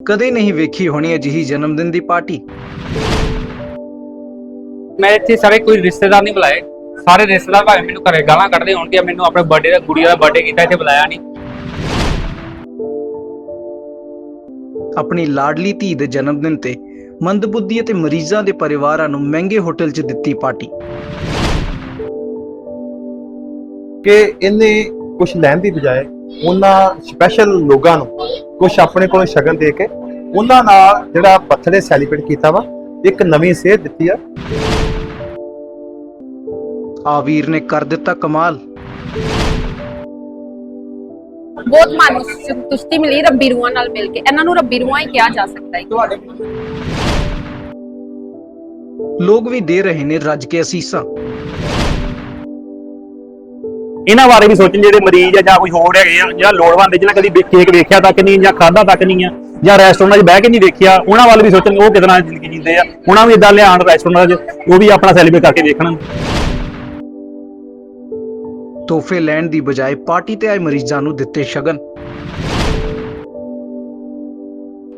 ਕਦੇ ਨਹੀਂ ਵੇਖੀ ਹੋਣੀ ਅਜਿਹੀ ਜਨਮ ਦਿਨ ਦੀ ਪਾਰਟੀ। ਮੈਂ ਇੱਥੇ ਸਾਰੇ ਕੋਈ ਰਿਸ਼ਤੇਦਾਰ ਨਹੀਂ ਬੁਲਾਏ। ਸਾਰੇ ਰਿਸ਼ਤੇਦਾਰ ਭਾਵੇਂ ਮੈਨੂੰ ਘਰੇ ਗਾਲਾਂ ਕੱਢਦੇ ਹੋਣਗੇ ਮੈਨੂੰ ਆਪਣੇ ਬਰਥਡੇ ਦਾ ਗੁੜੀਆ ਦਾ ਬਰਥਡੇ ਕੀਤਾ ਇੱਥੇ ਬੁਲਾਇਆ ਨਹੀਂ। ਆਪਣੀ ਲਾਡਲੀ ਧੀ ਦੇ ਜਨਮ ਦਿਨ ਤੇ ਮੰਦਬੁੱਧੀ ਅਤੇ ਮਰੀਜ਼ਾਂ ਦੇ ਪਰਿਵਾਰਾਂ ਨੂੰ ਮਹਿੰਗੇ ਹੋਟਲ 'ਚ ਦਿੱਤੀ ਪਾਰਟੀ। ਕਿ ਇਹਨੇ ਕੁਝ ਲੈਣ ਦੀ ਬਜਾਏ ਉਹਨਾਂ ਸਪੈਸ਼ਲ ਲੋਕਾਂ ਨੂੰ ਕੁਝ ਆਪਣੇ ਕੋਲੋਂ ਸ਼ਗਨ ਦੇ ਕੇ ਉਹਨਾਂ ਨਾਲ ਜਿਹੜਾ ਬਰਥਡੇ ਸੈਲੀਬ੍ਰੇਟ ਕੀਤਾ ਵਾ ਇੱਕ ਨਵੀਂ ਸੇਧ ਦਿੱਤੀ ਆ। ਆ ਵੀਰ ਨੇ ਕਰ ਦਿੱਤਾ ਕਮਾਲ। ਬਹੁਤ ਮਨ ਸੰਤੁਸ਼ਟੀ ਮਿਲੀ ਰੱਬੀ ਰੂਹਾਂ ਨਾਲ ਮਿਲ ਕੇ। ਇਹਨਾਂ ਨੂੰ ਰੱਬੀ ਰੂਹਾਂ ਹੀ ਕਿਹਾ ਜਾ ਸਕਦਾ ਹੈ। ਲੋਕ ਵੀ ਦੇ ਰਹੇ ਨੇ ਰੱਜ ਕੇ ਅਸੀਸਾਂ। ਇਹਨਾਂ ਬਾਰੇ ਵੀ ਸੋਚਣ ਜਿਹੜੇ ਮਰੀਜ਼ ਆ ਜਾਂ ਕੋਈ ਹੋਰ ਹੈਗੇ ਆ ਜਾਂ ਲੋੜਵੰਦ ਜਿਹਨਾਂ ਕਦੀ ਕੇਕ ਵੇਖਿਆ ਤੱਕ ਨਹੀਂ ਜਾਂ ਖਾਦਾ ਤੱਕ ਨਹੀਂ ਆ ਜਾਂ ਰੈਸਟੋਰੈਂਟਾਂ 'ਚ ਬਹਿ ਕੇ ਨਹੀਂ ਵੇਖਿਆ ਉਹਨਾਂ ਵੱਲ ਵੀ ਸੋਚਣ ਉਹ ਕਿਦਾਂ ਜ਼ਿੰਦਗੀ ਜੀਂਦੇ ਆ। ਉਹਨਾਂ ਵੀ ਇਦਾਂ ਲਿਆਉਣ ਰੈਸਟੋਰੈਂਟਾਂ 'ਚ ਉਹ ਵੀ ਆਪਣਾ ਸੈਲੀਬ੍ਰੇਟ ਕਰਕੇ ਵੇਖਣ। ਤੋਹਫੇ ਲੈਣ ਦੀ ਬਜਾਏ ਪਾਰਟੀ ਤੇ ਆਏ ਮਰੀਜ਼ਾਂ ਨੂੰ ਦਿੱਤੇ ਸ਼ਗਨ।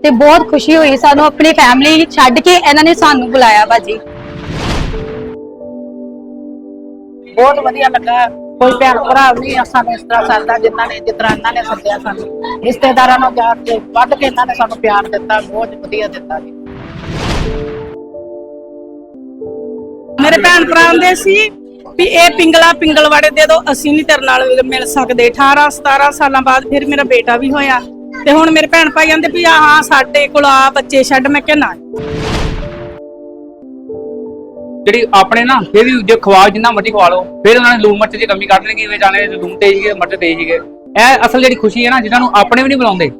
ਤੇ ਬਹੁਤ ਖੁਸ਼ੀ ਹੋਈ ਸਾਨੂੰ ਆਪਣੀ ਫੈਮਿਲੀ ਛੱਡ ਕੇ ਇਹਨਾਂ ਨੇ ਸਾਨੂੰ ਬੁਲਾਇਆ ਬਾਜੀ ਬਹੁਤ ਵਧੀਆ ਲੱਗਾ। ਕੋਈ ਭੈਣ ਭਰਾ ਵੀ ਸਾਨੂੰ ਇਸ ਤਰ੍ਹਾਂ ਸਰਦਾ ਜਿਨ੍ਹਾਂ ਨੇ, ਜਿਸ ਤਰ੍ਹਾਂ ਇਹਨਾਂ ਨੇ ਸੱਦਿਆ ਸਾਨੂੰ। ਰਿਸ਼ਤੇਦਾਰਾਂ ਨੂੰ ਜਾ ਕੇ ਵੱਧ ਕੇ ਇਹਨਾਂ ਨੇ ਸਾਨੂੰ ਪਿਆਰ ਦਿੱਤਾ, ਬਹੁਤ ਵਧੀਆ ਦਿੱਤਾ ਜੀ। ਮੇਰੇ ਭੈਣ ਭਰਾ ਆਂਦੇ ਸੀ ਵੀ ਇਹ ਪਿੰਗਲਾ ਪਿੰਗਲਵਾੜੇ ਦੇ ਦੋ, ਅਸੀਂ ਨਹੀਂ ਤੇਰੇ ਨਾਲ ਮਿਲ ਸਕਦੇ। 18 17 ਸਾਲਾਂ ਬਾਅਦ ਫਿਰ ਮੇਰਾ ਬੇਟਾ ਵੀ ਹੋਇਆ। ਤੇ ਹੁਣ ਮੇਰੇ ਭੈਣ ਭਾਈ ਕਹਿੰਦੇ ਵੀ ਆ ਸਾਡੇ ਕੋਲ ਆ, ਬੱਚੇ ਛੱਡ, ਮੈਂ ਕਿਹਾ ਨਾ। ਜਿਹੜੀ ਆਪਣੇ ਨਾ, ਫਿਰ ਵੀ ਜੇ ਖਵਾ ਜਿੰਨਾ ਮਰਜ਼ੀ ਖਵਾ ਲਓ, ਫਿਰ ਉਹਨਾਂ ਨੇ ਲੂਣ ਮਿਰਚ ਦੀ ਕਮੀ ਕੱਢ ਦੇਣਗੇ ਵੀ ਜਾਣੇ ਲੂਣ ਤੇਜ਼ ਸੀਗੇ, ਮਿਰਚ ਤੇਜ਼ ਸੀਗੇ। ਇਹ ਅਸਲ ਜਿਹੜੀ ਖੁਸ਼ੀ ਹੈ ਨਾ, ਜਿਨ੍ਹਾਂ ਨੂੰ ਆਪਣੇ ਵੀ ਨਹੀਂ ਬੁਲਾਉਂਦੇ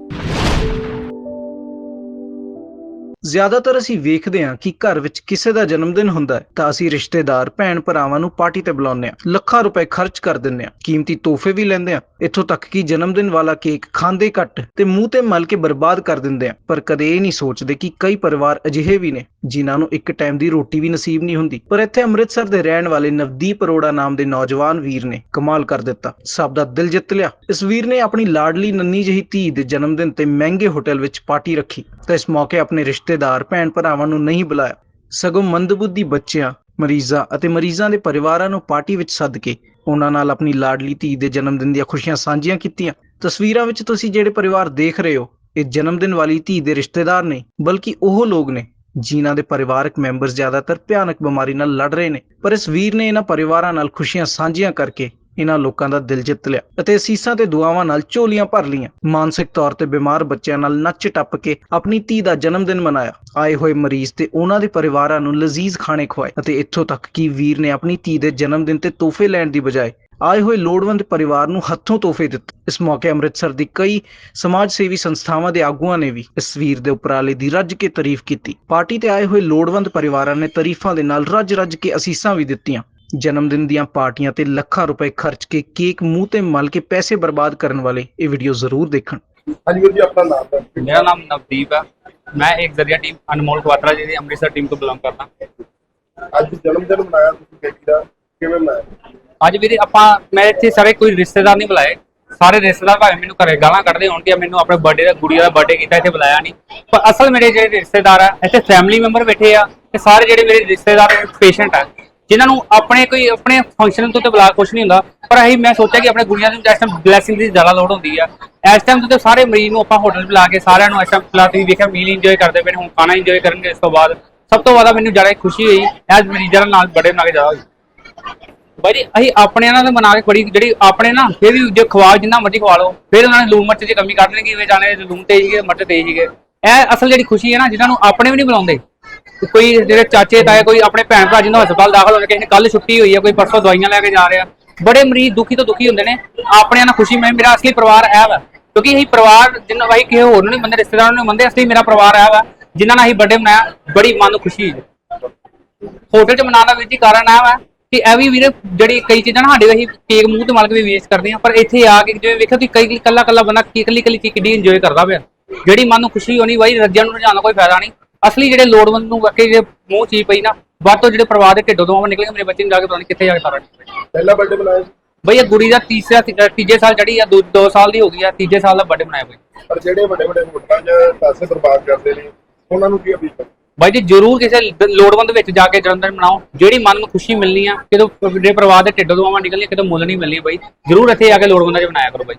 ਜ਼ਿਆਦਾਤਰ ਅਸੀਂ ਵੇਖਦੇ ਹਾਂ ਕਿ ਘਰ ਵਿੱਚ ਕਿਸੇ ਦਾ ਜਨਮ ਦਿਨ ਹੁੰਦਾ ਹੈ, ਤਾਂ ਅਸੀਂ ਰਿਸ਼ਤੇਦਾਰ, ਭੈਣ ਭਰਾਵਾਂ ਨੂੰ ਪਾਰਟੀ ਤੇ ਬੁਲਾਉਂਦੇ ਹਾਂ, ਲੱਖਾਂ ਰੁਪਏ ਖਰਚ ਕਰ ਦਿੰਦੇ ਹਾਂ, ਕੀਮਤੀ ਤੋਹਫੇ ਵੀ ਲੈਂਦੇ ਹਾਂ, ਇੱਥੋਂ ਤੱਕ ਕਿ ਜਨਮ ਦਿਨ ਵਾਲਾ ਕੇਕ ਖਾਂਦੇ ਘੱਟ ਤੇ ਮੂੰਹ ਤੇ ਮਲ ਕੇ ਬਰਬਾਦ ਕਰ ਦਿੰਦੇ ਹਾਂ, ਪਰ ਕਦੇ ਇਹ ਨਹੀਂ ਸੋਚਦੇ ਕਿ ਕਈ ਪਰਿਵਾਰ ਅਜਿਹੇ ਵੀ ਨੇ, ਜਿਨ੍ਹਾਂ ਨੂੰ ਇੱਕ ਟਾਈਮ ਦੀ ਰੋਟੀ ਵੀ ਨਸੀਬ ਨਹੀਂ ਹੁੰਦੀ। ਪਰ ਇੱਥੇ ਅੰਮ੍ਰਿਤਸਰ ਦੇ ਰਹਿਣ ਵਾਲੇ ਨਵਦੀਪ ਅਰੋੜਾ ਨਾਮ ਦੇ ਨੌਜਵਾਨ ਵੀਰ ਨੇ ਕਮਾਲ ਕਰ ਦਿੱਤਾ, ਸਭ ਦਾ ਦਿਲ ਜਿੱਤ ਲਿਆ। ਇਸ ਵੀਰ ਨੇ ਆਪਣੀ ਲਾਡਲੀ ਨੰਨੀ ਜਿਹੀ ਧੀ ਦੇ ਜਨਮ ਦਿਨ ਤੇ ਮਹਿੰਗੇ ਹੋਟਲ ਵਿੱਚ ਪਾਰਟੀ ਰੱਖੀ, ਤਾਂ ਇਸ ਮੌਕੇ ਆਪਣੇ ਰਿਸ਼ਤੇ ਰਿਸ਼ਤੇਦਾਰ, ਭੈਣ ਭਰਾਵਾਂ ਨੂੰ ਨਹੀਂ ਬੁਲਾਇਆ। ਸਗੋਂ ਮੰਦਬੁੱਧੀ ਬੱਚਿਆਂ, ਮਰੀਜ਼ਾਂ ਅਤੇ ਮਰੀਜ਼ਾਂ ਦੇ ਪਰਿਵਾਰਾਂ ਨੂੰ ਪਾਰਟੀ ਵਿੱਚ ਸੱਦ ਕੇ ਉਹਨਾਂ ਨਾਲ ਆਪਣੀ ਲਾਡਲੀ ਧੀ ਦੇ ਜਨਮ ਦਿਨ ਦੀਆਂ ਖੁਸ਼ੀਆਂ ਸਾਂਝੀਆਂ ਕੀਤੀਆਂ। ਤਸਵੀਰਾਂ ਵਿੱਚ ਤੁਸੀਂ ਜਿਹੜੇ ਪਰਿਵਾਰ ਦੇਖ ਰਹੇ ਹੋ, ਇਹ ਜਨਮ ਦਿਨ ਵਾਲੀ ਧੀ ਦੇ ਰਿਸ਼ਤੇਦਾਰ ਨਹੀਂ ਬਲਕਿ ਉਹ ਲੋਕ ਨੇ, ਜਿਨ੍ਹਾਂ ਦੇ ਪਰਿਵਾਰਕ ਮੈਂਬਰ ਜ਼ਿਆਦਾਤਰ ਭਿਆਨਕ ਬਿਮਾਰੀ ਨਾਲ ਲੜ ਰਹੇ ਨੇ। ਪਰ ਇਸ ਵੀਰ ਨੇ ਇਹਨਾਂ ਪਰਿਵਾਰਾਂ ਨਾਲ ਖੁਸ਼ੀਆਂ ਸਾਂਝੀਆਂ ਕਰਕੇ ਇਹਨਾਂ ਲੋਕਾਂ ਦਾ ਦਿਲ ਜਿੱਤ ਲਿਆ ਅਤੇ ਅਸੀਸਾਂ ਤੇ ਦੁਆਵਾਂ ਨਾਲ ਝੋਲੀਆਂ ਭਰ ਲੀਆਂ ਮਾਨਸਿਕ ਤੌਰ ਤੇ ਬਿਮਾਰ ਬੱਚਿਆਂ ਨਾਲ ਨੱਚ ਟੱਪ ਕੇ ਆਪਣੀ ਧੀ ਦਾ ਜਨਮ ਦਿਨ ਮਨਾਇਆ। ਆਏ ਹੋਏ ਮਰੀਜ਼ ਤੇ ਉਹਨਾਂ ਦੇ ਪਰਿਵਾਰਾਂ ਨੂੰ ਲਜ਼ੀਜ਼ ਖਾਣੇ ਖਵਾਏ ਅਤੇ ਇੱਥੋਂ ਤੱਕ ਕਿ ਵੀਰ ਨੇ ਆਪਣੀ ਧੀ ਦੇ ਜਨਮ ਦਿਨ ਤੇ ਤੋਹਫੇ ਲੈਣ ਦੀ ਬਜਾਏ ਆਏ ਹੋਏ ਲੋੜਵੰਦ ਪਰਿਵਾਰ ਨੂੰ ਹੱਥੋਂ ਤੋਹਫੇ ਦਿੱਤੇ। ਇਸ ਮੌਕੇ ਅੰਮ੍ਰਿਤਸਰ ਦੀ ਕਈ ਸਮਾਜ ਸੇਵੀ ਸੰਸਥਾਵਾਂ ਦੇ ਆਗੂਆਂ ਨੇ ਵੀ ਇਸ ਵੀਰ ਦੇ ਉਪਰਾਲੇ ਦੀ ਰੱਜ ਕੇ ਤਾਰੀਫ ਕੀਤੀ। ਪਾਰਟੀ ਤੇ ਆਏ ਹੋਏ ਲੋੜਵੰਦ ਪਰਿਵਾਰਾਂ ਨੇ ਤਾਰੀਫਾਂ ਦੇ ਨਾਲ ਰੱਜ-ਰੱਜ ਕੇ ਅਸੀਸਾਂ ਵੀ ਦਿੱਤੀਆਂ। ਜਨਮ ਦਿਨ ਦੀਆਂ ਪਾਰਟੀਆਂ ਤੇ ਲੱਖਾਂ ਰੁਪਏ ਖਰਚ ਕੇ ਕੇਕ ਮੂੰਹ ਤੇ ਮਲ ਕੇ ਪੈਸੇ ਬਰਬਾਦ ਕਰਨ ਵਾਲੇ ਇਹ ਵੀਡੀਓ ਜ਼ਰੂਰ ਦੇਖਣ। ਹਾਂਜੀ ਵੀਰ ਜੀ ਆਪਣਾ ਨਾਮ ਦੱਸ ਮੇਰਾ ਨਾਮ ਨਵਦੀਪ ਹੈ। ਮੈਂ ਇੱਕ ਜ਼ਰੀਆ ਟੀਮ ਅਨਮੋਲ ਕੁਆਤਰਾ ਜੀ ਦੀ ਅੰਮ੍ਰਿਤਸਰ ਟੀਮ ਤੋਂ ਬਿਲੋਂਗ ਕਰਦਾ। ਅੱਜ ਜਨਮ ਦਿਨ ਮਨਾਇਆ ਤੁਸੀਂ ਬੇਟੀ ਦਾ ਕਿਵੇਂ ਮਨਾਇਆ? ਅੱਜ ਵੀਰੇ ਆਪਾਂ ਮੈਂ ਇੱਥੇ ਸਾਰੇ ਕੋਈ ਰਿਸ਼ਤੇਦਾਰ ਨਹੀਂ ਬੁਲਾਏ। ਸਾਰੇ ਰਿਸ਼ਤੇਦਾਰ ਭਾਵੇਂ ਮੈਨੂੰ ਘਰੇ ਗਾਲਾਂ ਕੱਢਦੇ ਹੋਣਗੇ ਮੈਨੂੰ ਆਪਣੇ ਬਰਥਡੇ ਦਾ ਗੁੜੀਆ ਦਾ ਬਰਥਡੇ ਕੀਤਾ ਇੱਥੇ ਬੁਲਾਇਆ ਨਹੀਂ। ਪਰ ਅਸਲ ਮੇਰੇ ਜਿਹੜੇ ਰਿਸ਼ਤੇਦਾਰ ਆ ਇੱਥੇ ਫੈਮਿਲੀ ਮੈਂਬਰ ਬੈਠੇ ਆ ਤੇ ਸਾਰੇ ਜਿਹੜੇ ਮੇਰੇ ਰਿਸ਼ਤੇਦਾਰ ਪੇਸ਼ੈਂਟ ਆ ਜਿਨ੍ਹਾਂ ਨੂੰ ਆਪਣੇ ਕੋਈ, ਆਪਣੇ ਫੰਕਸ਼ਨ ਤੋਂ ਤੇ ਬੁਲਾ ਕੁਝ ਨਹੀਂ ਹੁੰਦਾ, ਪਰ ਅਸੀਂ ਮੈਂ ਸੋਚਿਆ ਕਿ ਆਪਣੇ ਗੁੜੀਆਂ ਨੂੰ ਇਸ ਟਾਈਮ ਬਲੇਸਿੰਗ ਦੀ ਜ਼ਿਆਦਾ ਲੋੜ ਹੁੰਦੀ ਆ। ਇਸ ਟਾਈਮ ਤੇ ਸਾਰੇ ਮਰੀਜ਼ ਨੂੰ ਆਪਾਂ ਹੋਟਲ ਬੁਲਾ ਕੇ ਸਾਰਿਆਂ ਨੂੰ ਇਸ ਟਾਈਮ ਬੁਲਾ ਵੇਖਿਆ ਮੀਲ ਇੰਜੋਏ ਕਰਦੇ ਪਏ ਨੇ, ਹੁਣ ਖਾਣਾ ਇੰਜੋਏ ਕਰਨਗੇ ਇਸ ਤੋਂ ਬਾਅਦ। ਸਭ ਤੋਂ ਜ਼ਿਆਦਾ ਮੈਨੂੰ ਜ਼ਿਆਦਾ ਖੁਸ਼ੀ ਹੋਈ ਐਸ ਮਰੀਜ਼ਾਂ ਨਾਲ ਬੜੇ ਨਾਲ ਜ਼ਿਆਦਾ ਹੋਈ। ਬਾਈ ਜੀ, ਅਸੀਂ ਆਪਣੇ ਨਾਲ ਤਾਂ ਮਨਾ ਕੇ ਬੜੀ ਜਿਹੜੀ ਆਪਣੇ ਨਾ, ਫਿਰ ਵੀ ਜੇ ਖਵਾ ਜਿੰਨਾ ਮਰਜ਼ੀ ਖਵਾ ਲਓ, ਫਿਰ ਉਹਨਾਂ ਨੇ ਲੂਣ ਮਿਰਚ ਦੀ ਕਮੀ ਕੱਢ ਦੇਣਗੇ ਵੀ ਜਾਣੇ, ਲੂਣ ਤੇਜ਼ ਸੀਗੇ, ਮਿਰਚ ਤੇਜ਼ ਸੀਗੇ। ਇਹ ਅਸਲ ਜਿਹੜੀ ਖੁਸ਼ੀ ਹੈ ਨਾ ਜਿਹਨਾਂ ਨੂੰ ਆਪਣੇ ਵੀ ਨਹੀਂ ਬੁਲਾਉਂਦੇ ਕੋਈ ਜਿਹੜੇ ਚਾਚੇ ਤਾਏ, ਕੋਈ ਆਪਣੇ ਭੈਣ ਭਰਾ ਜਿਹਨਾਂ ਹਸਪਤਾਲ ਦਾਖਲ ਹੋਣੇ ਕਿਸੇ ਨੇ ਕੱਲ ਛੁੱਟੀ ਹੋਈ ਹੈ, ਕੋਈ ਪਰਸੋਂ ਦਵਾਈਆਂ ਲੈ ਕੇ ਜਾ ਰਿਹਾ। ਬੜੇ ਮਰੀਜ਼ ਦੁਖੀ ਤੋਂ ਦੁਖੀ ਹੁੰਦੇ ਨੇ। ਆਪਣੇ ਨਾਲ ਖੁਸ਼ੀ ਮੈਂ ਮੇਰਾ ਅਸਲੀ ਪਰਿਵਾਰ ਹੈ ਵਾ, ਕਿਉਂਕਿ ਅਸੀਂ ਪਰਿਵਾਰ ਜਿੰਨਾ ਵਾਹੀ ਕਿਸੇ ਹੋਰ ਨੂੰ ਨਹੀਂ ਮੰਨਦੇ, ਰਿਸ਼ਤੇਦਾਰਾਂ ਨੂੰ ਨਹੀਂ ਮੰਨਦੇ, ਅਸਲੀ ਮੇਰਾ ਪਰਿਵਾਰ ਹੈ ਵਾ, ਜਿਨ੍ਹਾਂ ਨਾਲ ਅਸੀਂ ਬਰਥਡੇ ਮਨਾਇਆ ਬੜੀ ਮਨ ਨੂੰ ਖੁਸ਼ੀ ਹੋਈ। ਹੋਟਲ 'ਚ ਮਨਾਉਣ ਦਾ ਵੀ ਜੀ ਕਾਰਨ ਆ ਵਾ ਕਿ ਇਹ ਵੀ ਵੀਰੇ ਜਿਹੜੀ ਕਈ ਚੀਜ਼ਾਂ ਨਾ ਸਾਡੇ ਅਸੀਂ ਕੇਕ ਮੂੰਹ ਤੇ ਮਲ ਕੇ ਵੀ ਵੇਸਟ ਕਰਦੇ ਆ, ਪਰ ਇੱਥੇ ਆ ਕੇ ਜਿਵੇਂ ਵੇਖਿਆ ਤੁਸੀਂ, ਕਈ ਕੱਲਾ ਕੱਲਾ ਬੰਦਾ ਕੀ ਕੱਲੀ ਕੱਲੀ ਚੀਜ਼ ਕਿੱਡੀ ਇੰਜੋਏ ਕਰਦਾ ਪਿਆ। ਜਿਹੜੀ ਮਨ ਨੂੰ ਖੁਸ਼ੀ ਹੋਣੀ ਬਾਈ ਰੱਜਿਆਂ ਨੂੰ ਰਜਾਉਣ ਦਾ ਕੋਈ ਫਾਇਦਾ ਨਹੀਂ। ਅਸਲੀ ਜਿਹੜੇ ਲੋੜਵੰਦ ਨੂੰ ਵਾਕਈ ਜੇ ਮੂੰਹ ਚੀਜ਼ ਪਈ ਨਾ ਵੱਧ ਤੋਂ ਜਿਹੜੇ ਪਰਿਵਾਰ ਦੇ ਢਿੱਡੋਂ ਤੋਂ ਨਿਕਲੇ ਮੇਰੇ ਬੱਚੇ ਨੂੰ ਜਾ ਕੇ ਪਤਾ ਨਹੀਂ ਕਿੱਥੇ ਜਾ ਕੇ ਸਾਰਾ ਪਹਿਲਾ ਬਰਥਡੇ ਮਨਾਇਆ ਸੀ? ਬਈ ਇਹ ਕੁੜੀ ਦਾ ਤੀਸਰਾ ਤੀਜੇ ਸਾਲ ਚੜੀ ਆ 2 ਸਾਲ ਦੀ ਹੋ ਗਈ ਆ ਤੀਜੇ ਸਾਲ ਦਾ ਬਰਥਡੇ ਮਨਾਇਆ ਬਈ। ਪਰ ਜਿਹੜੇ ਵੱਡੇ ਵੱਡੇ ਹੋਟਲਾਂ 'ਚ ਪੈਸੇ ਬਰਬਾਦ ਕਰਦੇ ਨੇ ਉਹਨਾਂ ਨੂੰ ਕੀ ਅਪੀਲ ਬਾਈ ਜੀ ਜਰੂਰ ਕਿਸੇ ਲੋੜਵੰਦ ਵਿੱਚ ਜਾ ਕੇ ਜਨਮਦਿਨ ਮਨਾਓ। ਜਿਹੜੀ ਮਨ ਨੂੰ ਖੁਸ਼ੀ ਮਿਲਣੀ ਆ ਕਿਦੋਂ ਵੱਡੇ ਪਰਿਵਾਰ ਦੇ ਢਿੱਡੋਂ ਦੁਆਵਾਂ ਨਿਕਲਣੀਆਂ ਕਿਤੋਂ ਮੁੱਲ ਨਹੀਂ ਮਿਲਣੀ ਬਾਈ। ਜਰੂਰ ਇੱਥੇ ਆ ਕੇ ਲੋੜਵੰਦਾਂ 'ਚ ਮਨਾਇਆ ਕਰੋ ਬਾਈ।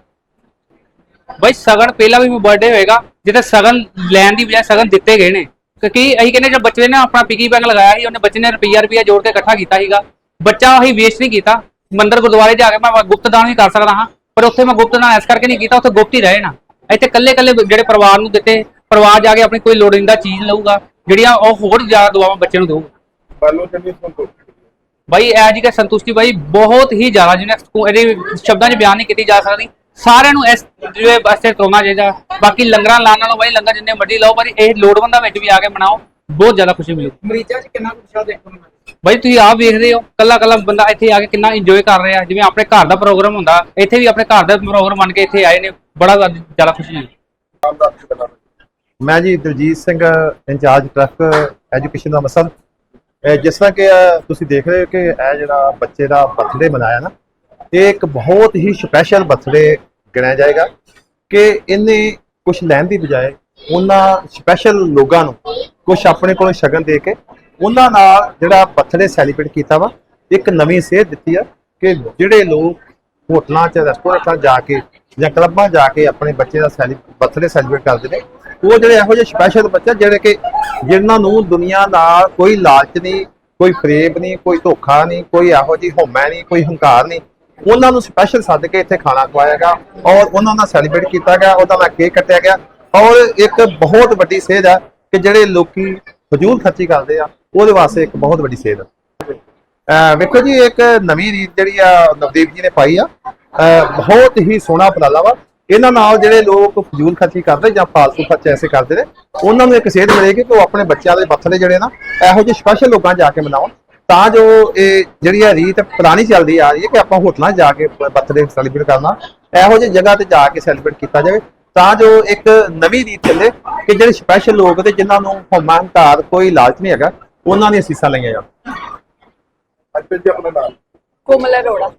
ਬਾਈ ਸਗਨ ਪਹਿਲਾਂ ਵੀ ਬਰਥਡੇ ਹੋਏਗਾ ਜਿੱਥੇ ਸਗਨ ਲੈਣ ਦੀ ਬਜਾਏ ਸਗਨ ਦਿੱਤੇ ਗਏ ਨੇ। ਕਿਉਂਕਿ ਅਸੀਂ ਕਹਿੰਦੇ ਜੇ ਬੱਚੇ ਨੇ ਆਪਣਾ ਪਿਗੀ ਬੈਂਕ ਲਗਾਇਆ ਸੀ ਉਹਨੇ ਬੱਚੇ ਨੇ ਰੁਪਈਆ ਰੁਪਈਆ ਜੋੜ ਕੇ ਇਕੱਠਾ ਕੀਤਾ ਸੀਗਾ। ਬੱਚਾ ਅਸੀਂ ਵੇਸਟ ਨਹੀਂ ਕੀਤਾ। ਮੰਦਰ ਗੁਰਦੁਆਰੇ ਜਾ ਕੇ ਮੈਂ ਗੁਪਤ ਦਾਨ ਵੀ ਕਰ ਸਕਦਾ ਹਾਂ ਪਰ ਉੱਥੇ ਮੈਂ ਗੁਪਤ ਦਾਨ ਇਸ ਕਰਕੇ ਨਹੀਂ ਕੀਤਾ ਉੱਥੇ ਗੁਪਤ ਹੀ ਰਹੇ ਨਾ। ਇੱਥੇ ਕੱਲੇ ਕੱਲੇ ਜਿਹੜੇ ਪਰਿਵਾਰ ਨੂੰ ਦਿੱਤੇ ਪਰਿਵਾਰ ਜਾ ਕੇ ਆਪਣੀ ਕੋਈ ਲੋੜੀਂਦਾ ਚੀਜ਼ ਲਊਗਾ ਜਿਹੜੀਆਂ ਉਹ ਹੋਰ ਜ਼ਿਆਦਾ ਦੁਆਵਾਂ ਬੱਚੇ ਨੂੰ ਦੇਊਗਾ। ਬਾਲੋ ਚੰਗੀ ਸੰਤੁਸ਼ਟੀ ਬਾਈ ਐ ਜੀ ਕਿ ਸੰਤੁਸ਼ਟੀ ਬਾਈ ਬਹੁਤ ਹੀ ਜ਼ਿਆਦਾ ਜਿਹਨੇ ਇਹਦੇ ਸ਼ਬਦਾਂ 'ਚ ਬਿਆਨ ਨਹੀਂ ਕੀਤੀ ਜਾ ਸਕਦੀ। ਸਾਰਿਆਂ ਨੂੰ ਇਸ ਜਿਹੜੇ ਵਾਸਤੇ ਕਰਨਾ ਚਾਹੀਦਾ। ਬਾਕੀ ਲੰਗਰਾਂ ਲਾਣ ਨਾਲੋਂ ਬਾਈ ਲੰਗਰ ਜਿੰਨੇ ਮਰਜ਼ੀ ਲਾਓ ਪਰ ਇਹ ਲੋੜਵੰਦਾਂ ਵਿੱਚ ਵੀ ਆ ਕੇ ਮਨਾਓ ਬਹੁਤ ਜ਼ਿਆਦਾ ਖੁਸ਼ੀ ਮਿਲੂ। ਮਰੀਜ਼ਾਂ 'ਚ ਕਿੰਨਾ ਉਤਸ਼ਾਹ ਦੇਖਣ ਨੂੰ ਮਿਲਦਾ ਬਾਈ ਤੁਸੀਂ ਆਪ ਵੇਖਦੇ ਹੋ ਕੱਲਾ ਕੱਲਾ ਬੰਦਾ ਇੱਥੇ ਆ ਕੇ ਕਿੰਨਾ ਇੰਜੋਏ ਕਰ ਰਿਹਾ ਜਿਵੇਂ ਆਪਣੇ ਘਰ ਦਾ ਪ੍ਰੋਗਰਾਮ ਹੁੰਦਾ ਇੱਥੇ ਵੀ ਆਪਣੇ ਘਰ ਦਾ ਪ੍ਰੋਗਰਾਮ ਬਣ ਕੇ ਇੱਥੇ ਆਏ ਨੇ ਬੜਾ ਜ਼ਿਆਦਾ ਖੁਸ਼ੀ ਮਿਲੀ। ਮੈਂ ਜੀ Daljit Singh incharge truck education ਦਾ ਮਸਲ। ਜਿਸ ਤਰ੍ਹਾਂ ਕਿ ਤੁਸੀਂ ਦੇਖ ਰਹੇ ਹੋ ਕਿ ਇਹ ਜਿਹੜਾ ਬੱਚੇ ਦਾ ਬਰਥਡੇ ਮਨਾਇਆ ਨਾ ਇਹ ਇੱਕ ਬਹੁਤ ਹੀ ਸਪੈਸ਼ਲ ਬਰਥਡੇ ਗਿਣਿਆ ਜਾਏਗਾ ਕਿ ਇਹਨੇ ਕੁਝ ਲੈਣ ਦੀ ਬਜਾਏ ਉਹਨਾਂ ਸਪੈਸ਼ਲ ਲੋਕਾਂ ਨੂੰ ਕੁਝ ਆਪਣੇ ਕੋਲੋਂ ਸ਼ਗਨ ਦੇ ਕੇ ਉਹਨਾਂ ਨਾਲ ਜਿਹੜਾ ਬਰਥਡੇ ਸੈਲੀਬ੍ਰੇਟ ਕੀਤਾ ਵਾ, ਇੱਕ ਨਵੀਂ ਸੇਧ ਦਿੱਤੀ ਆ ਕਿ ਜਿਹੜੇ ਲੋਕ ਹੋਟਲਾਂ 'ਚ ਰੈਸਟੋਰੈਂਟਾਂ ਜਾ ਕੇ ਜਾਂ ਕਲੱਬਾਂ ਜਾ ਕੇ ਆਪਣੇ ਬੱਚੇ ਦਾ ਸੈਲੀ ਬਰਥਡੇ ਸੈਲੀਬ੍ਰੇਟ ਕਰਦੇ ਨੇ, ਉਹ ਜਿਹੜੇ ਇਹੋ ਜਿਹੇ ਸਪੈਸ਼ਲ ਬੱਚੇ ਜਿਹੜੇ ਕਿ ਜਿਨ੍ਹਾਂ ਨੂੰ ਦੁਨੀਆ ਨਾਲ ਕੋਈ ਲਾਲਚ ਨਹੀਂ, ਕੋਈ ਫਰੇਬ ਨਹੀਂ, ਕੋਈ ਧੋਖਾ ਨਹੀਂ, ਕੋਈ ਇਹੋ ਜਿਹੀ ਹਉਮੈ ਨਹੀਂ, ਕੋਈ ਹੰਕਾਰ ਨਹੀਂ ਉਹਨਾਂ ਨੂੰ ਸਪੈਸ਼ਲ ਸੱਦ ਕੇ ਇੱਥੇ ਖਾਣਾ ਖਵਾਇਆ ਗਿਆ ਔਰ ਉਹਨਾਂ ਨਾਲ ਸੈਲੀਬ੍ਰੇਟ ਕੀਤਾ ਗਿਆ, ਉਹਦਾ ਨਾਲ ਕੇਕ ਕੱਟਿਆ ਗਿਆ ਔਰ ਇੱਕ ਬਹੁਤ ਵੱਡੀ ਸੇਧ ਆ ਕਿ ਜਿਹੜੇ ਲੋਕੀ ਫਜ਼ੂਲ ਖਰਚੀ ਕਰਦੇ ਆ, ਉਹਦੇ ਵਾਸਤੇ ਇੱਕ ਬਹੁਤ ਵੱਡੀ ਸੇਧ ਹੈ। ਵੇਖੋ ਜੀ, ਇੱਕ ਨਵੀਂ ਰੀਤ ਜਿਹੜੀ ਆ ਨਵਦੀਪ ਜੀ ਨੇ ਪਾਈ ਆ। ਬਹੁਤ ਹੀ ਸੋਹਣਾ ਉਪਰਾਲਾ ਵਾ। ਇਹਨਾਂ ਨਾਲ ਜਿਹੜੇ ਲੋਕ ਫਜ਼ੂਲ ਖਰਚੀ ਕਰਦੇ ਜਾਂ ਫਾਲਤੂ ਖਰਚ ਐਸੇ ਕਰਦੇ ਨੇ, ਉਹਨਾਂ ਨੂੰ ਇੱਕ ਸੇਧ ਮਿਲੇਗੀ ਕਿ ਉਹ ਆਪਣੇ ਬੱਚਿਆਂ ਦੇ ਬਰਥਡੇ ਜਿਹੜੇ ਨਾ, ਇਹੋ ਜਿਹੇ ਸਪੈਸ਼ਲ ਲੋਕਾਂ 'ਚ ਜਾ ਕੇ ਮਨਾਉਣ। ਤਾਂ ਜੋ ਇਹ ਜਿਹੜੀ ਆ ਰੀਤ ਪੁਰਾਣੀ ਚੱਲਦੀ ਆ ਰਹੀ ਹੈ ਕਿ ਆਪਾਂ ਹੋਟਲਾਂ 'ਚ ਜਾ ਕੇ ਬਰਥਡੇ ਸੈਲੀਬ੍ਰੇਟ ਕਰਨਾ ਇਹੋ ਜਿਹੀ ਜਗ੍ਹਾ ਤੇ ਜਾ ਕੇ ਸੈਲੀਬ੍ਰੇਟ ਕੀਤਾ ਜਾਵੇ ਤਾਂ ਜੋ ਇੱਕ ਨਵੀਂ ਰੀਤ ਚੱਲੇ ਕਿ ਜਿਹੜੇ ਸਪੈਸ਼ਲ ਲੋਕ ਤੇ ਜਿਨ੍ਹਾਂ ਨੂੰ ਹਉਮੈ ਹੰਕਾਰ ਕੋਈ ਲਾਲਚ ਨਹੀਂ ਹੈਗਾ ਉਹਨਾਂ ਦੀਆਂ ਸੀਸਾਂ ਲਈਆਂ ਜਾਣ। ਅੱਜ ਜੀ ਆਪਣਾ ਨਾਮ ਕੋਮਲ ਅਰੋੜਾ।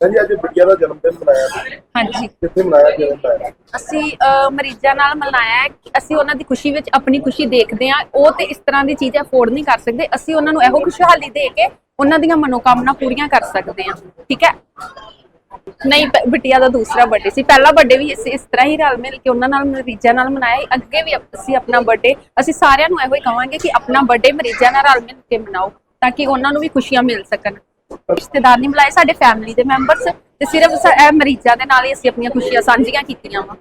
ਜੀ ਅੱਜ ਬਿਟੀਆ ਦਾ ਜਨਮ ਦਿਨ ਮਨਾਇਆ। ਹਾਂਜੀ। ਕਿੱਥੇ ਮਨਾਇਆ ਕਿਵੇਂ ਮਨਾਇਆ ਅਸੀਂ ਅਹ, ਮਰੀਜ਼ਾਂ ਨਾਲ ਮਨਾਇਆ ਹੈ ਅਸੀਂ ਉਹਨਾਂ ਦੀ ਖੁਸ਼ੀ ਵਿੱਚ ਆਪਣੀ ਖੁਸ਼ੀ ਦੇਖਦੇ ਹਾਂ। ਉਹ ਤੇ ਇਸ ਤਰ੍ਹਾਂ ਦੀ ਚੀਜ਼ ਅਫੋਰਡ ਨਹੀਂ ਕਰ ਸਕਦੇ। ਅਸੀਂ ਉਹਨਾਂ ਨੂੰ ਇਹੋ ਖੁਸ਼ਹਾਲੀ ਦੇ ਕੇ ਉਹਨਾਂ ਦੀਆਂ ਮਨੋਕਾਮਨਾ ਪੂਰੀਆਂ ਕਰ ਸਕਦੇ ਹਾਂ। ਠੀਕ ਹੈ? ਨਹੀਂ ਬ- ਬਿਟੀਆ ਦਾ ਦੂਸਰਾ ਬਰਥਡੇ ਸੀ। ਪਹਿਲਾ ਬਰਥਡੇ ਵੀ ਅਸੀਂ ਇਸ ਤਰ੍ਹਾਂ ਹੀ ਰਲ ਮਿਲ ਕੇ ਉਹਨਾਂ ਨਾਲ ਮਰੀਜ਼ਾਂ ਨਾਲ ਮਨਾਇਆ। ਅੱਗੇ ਵੀ ਅਪ- ਅਸੀਂ ਆਪਣਾ ਬਰਥਡੇ ਅਸੀਂ ਸਾਰਿਆਂ ਨੂੰ ਇਹੋ ਹੀ ਕਹਾਂਗੇ ਕਿ ਆਪਣਾ ਬਰਥਡੇ ਮਰੀਜ਼ਾਂ ਨਾਲ ਰਲ ਮਿਲ ਕੇ ਮਨਾਓ ਤਾਂ ਕਿ ਉਹਨਾਂ ਨੂੰ ਵੀ ਖੁਸ਼ੀਆਂ ਮਿਲ ਸਕਣ। ਰਿਸ਼ਤੇਦਾਰ ਨਹੀਂ ਬੁਲਾਏ ਸਾਡੇ ਫੈਮਿਲੀ ਦੇ ਮੈਂਬਰਸ ਤੇ ਸਿਰਫ ਇਹ ਮਰੀਜ਼ਾਂ ਦੇ ਨਾਲ ਹੀ ਅਸੀਂ ਆਪਣੀਆਂ ਖੁਸ਼ੀਆਂ ਸਾਂਝੀਆਂ ਕੀਤੀਆਂ ਵਾ।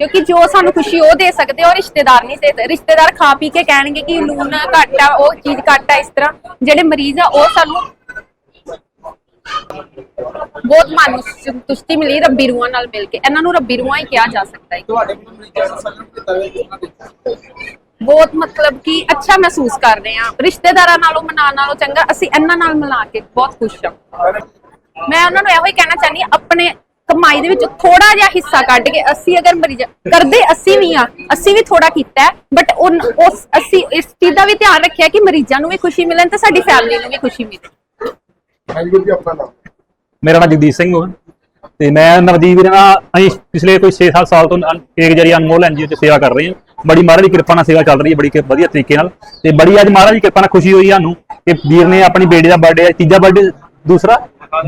ਕਿਉਂਕਿ ਜੋ ਸਾਨੂੰ ਖੁਸ਼ੀ ਉਹ ਦੇ ਸਕਦੇ ਆ, ਰਿਸ਼ਤੇਦਾਰ ਨਹੀਂ ਦੇ ਰਿਸ਼ਤੇਦਾਰ ਖਾ ਪੀ ਕੇ ਕਹਿਣਗੇ ਕਿ ਲੂਣ ਘੱਟ ਆ ਉਹ ਚੀਜ਼ ਘੱਟ ਆ ਇਸ ਤਰ੍ਹਾਂ। ਜਿਹੜੇ ਮਰੀਜ਼ ਆ ਉਹ ਸਾਨੂੰ ਬਹੁਤ ਮਨ ਸੰਤੁਸ਼ਟੀ ਮਿਲੀ ਰੱਬੀ ਰੂਹਾਂ ਨਾਲ ਮਿਲ ਕੇ। ਇਹਨਾਂ ਨੂੰ ਰੱਬੀ ਰੂਹਾਂ ਹੀ ਕਿਹਾ ਜਾ ਸਕਦਾ ਹੈ। ਤੁਹਾਡੇ ਮਰੀਜ਼ਾਂ ਨੂੰ ਸੱਲਣ ਕੀਤਾ ਹੋਇਆ ਕਿੰਨਾ ਦੇ ਬਹੁਤ ਮਤਲਬ ਕਿ ਅੱਛਾ ਮਹਿਸੂਸ ਕਰਦੇ ਆ ਰਿਸ਼ਤੇਦਾਰਾਂ ਨਾਲੋਂ ਮਨਾਉਣ ਨਾਲੋਂ ਚੰਗਾ। ਅਸੀਂ ਇਹਨਾਂ ਨਾਲ ਮਿਲਾ ਕੇ ਬਹੁਤ ਖੁਸ਼ ਹਾਂ। ਮੈਂ ਉਹਨਾਂ ਨੂੰ ਇਹੋ ਹੀ ਕਹਿਣਾ ਚਾਹਨੀ ਆਪਣੇ ਕਮਾਈ ਦੇ ਵਿੱਚ ਥੋੜਾ ਜਿਹਾ ਹਿੱਸਾ ਕੱਢ ਕੇ ਅਸੀਂ ਅਗਰ ਮਰੀਜ਼ ਕਰਦੇ ਅਸੀਂ ਵੀ ਆ ਅਸੀਂ ਵੀ ਥੋੜਾ ਕੀਤਾ ਬਟ ਉਸ ਅਸੀਂ ਇਸ ਚੀਜ਼ ਦਾ ਵੀ ਧਿਆਨ ਰੱਖਿਆ ਕਿ ਮਰੀਜ਼ਾਂ ਨੂੰ ਵੀ ਖੁਸ਼ੀ ਮਿਲਣ ਤੇ ਸਾਡੀ ਫੈਮਿਲੀ ਨੂੰ ਵੀ ਖੁਸ਼ੀ ਮਿਲੇ। ਮੇਰਾ ਨਾਮ ਜਗਦੀਸ਼ ਸਿੰਘ ਹੋ। ਤੇ ਮੈਂ ਨਵਦੀਪ ਵੀਰ ਨਾਲ ਅਸੀਂ ਪਿਛਲੇ ਕੋਈ 6-7 ਸਾਲ ਤੋਂ ਅਨ- ਏਕ ਜਰੀ ਅਨਮੋਲ ਐਨਜੀਓ ਚ ਸੇਵਾ ਕਰ ਰਹੇ ਹਾਂ। ਬੜੀ ਮਹਾਰਾਜ ਦੀ ਕਿਰਪਾ ਨਾਲ ਸੇਵਾ ਚੱਲ ਰਹੀ ਹੈ, ਬੜੀ ਵਧੀਆ ਤਰੀਕੇ ਨਾਲ। ਤੇ ਬੜੀ ਅੱਜ ਮਹਾਰਾਜ ਦੀ ਕਿਰਪਾ ਨਾਲ ਖੁਸ਼ੀ ਹੋਈ ਸਾਨੂੰ ਕਿ ਵੀਰ ਨੇ ਆਪਣੀ ਬੇਟੀ ਦਾ ਬਰਥਡੇ ਤੀਜਾ ਬਰਥਡੇ ਦੂਸਰਾ